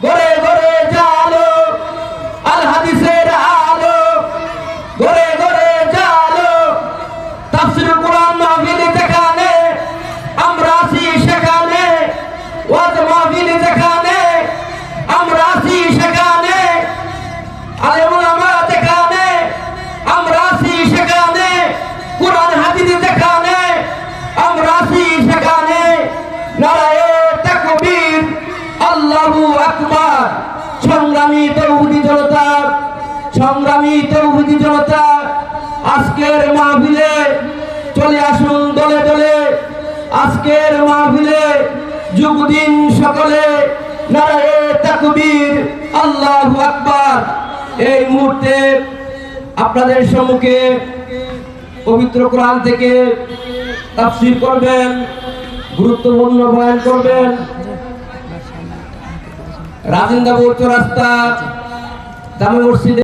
Bora! আকবার। সংগ্রামী তৌহিদি জনতা, সংগ্রামী তৌহিদি জনতা, আজকের মাহফিলে চলে আসুন দলে দলে। আজকের মাহফিলে যুগ দিন সকলে নারায়ে তাকবীর, আল্লাহু আকবার। এই মুহূর্তে আপনাদের সম্মুখে পবিত্র কোরআন থেকে তাফসীর করবেন, গুরুত্বপূর্ণ বয়ান করবেন। রাজেন্দ্রপুর চৌরাস্তা জামে মসজিদে